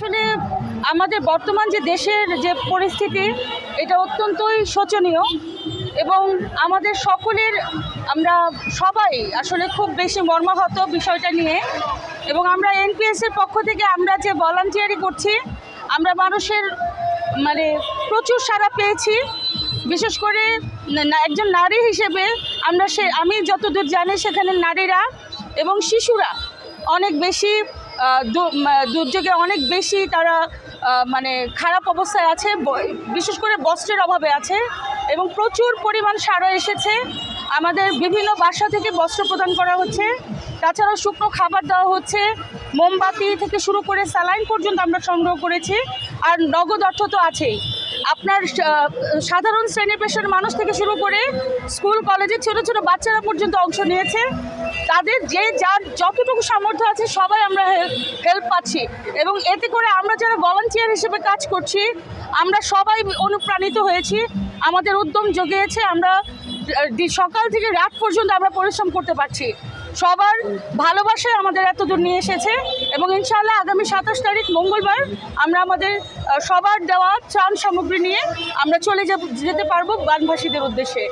আসলে আমাদের বর্তমান যে দেশের যে পরিস্থিতি, এটা অত্যন্তই শোচনীয় এবং আমাদের সকলের, আমরা সবাই আসলে খুব বেশি মর্মাহত বিষয়টা নিয়ে এবং আমরা এনপিএস এর পক্ষ থেকে আমরা যে ভলান্টিয়ারি করছি, আমরা মানুষের মানে প্রচুর সাড়া পেয়েছি। বিশেষ করে একজন নারী হিসেবে আমরা সে, আমি যতদূর জানি সেখানে নারীরা এবং শিশুরা অনেক বেশি দুর্যোগে অনেক বেশি তারা মানে খারাপ অবস্থায় আছে বিশেষ করে বস্ত্রের অভাবে আছে এবং প্রচুর পরিমাণ সারা এসেছে। আমাদের বিভিন্ন বাসা থেকে বস্ত্র প্রদান করা হচ্ছে। তাছাড়াও শুকনো খাবার দেওয়া হচ্ছে। মোমবাতি থেকে শুরু করে স্যালাইন পর্যন্ত আমরা সংগ্রহ করেছি। আর নগদ অর্থ তো আছেই। আপনার সাধারণ শ্রেণি পেশার মানুষ থেকে শুরু করে স্কুল কলেজের ছোট ছোট বাচ্চারা পর্যন্ত অংশ নিয়েছে। তাদের যে যার যতটুকু সামর্থ্য আছে, সবাই আমরা হেল্প পাচ্ছি। এবং এতে করে আমরা যারা ভলান্টিয়ার হিসেবে কাজ করছি, আমরা সবাই অনুপ্রাণিত হয়েছি। আমাদের উদ্যম জগিয়েছে, আমরা সকাল থেকে রাত পর্যন্ত আমরা পরিশ্রম করতে পারছি। সবার ভালোবাসায় আমাদের এতদূর নিয়ে এসেছে এবং ইনশাআল্লাহ আগামী সাতাশ তারিখ মঙ্গলবার আমরা আমাদের সবার দেওয়া ত্রাণ সামগ্রী নিয়ে আমরা চলে যেতে পারব বানভাসীদের উদ্দেশ্যে।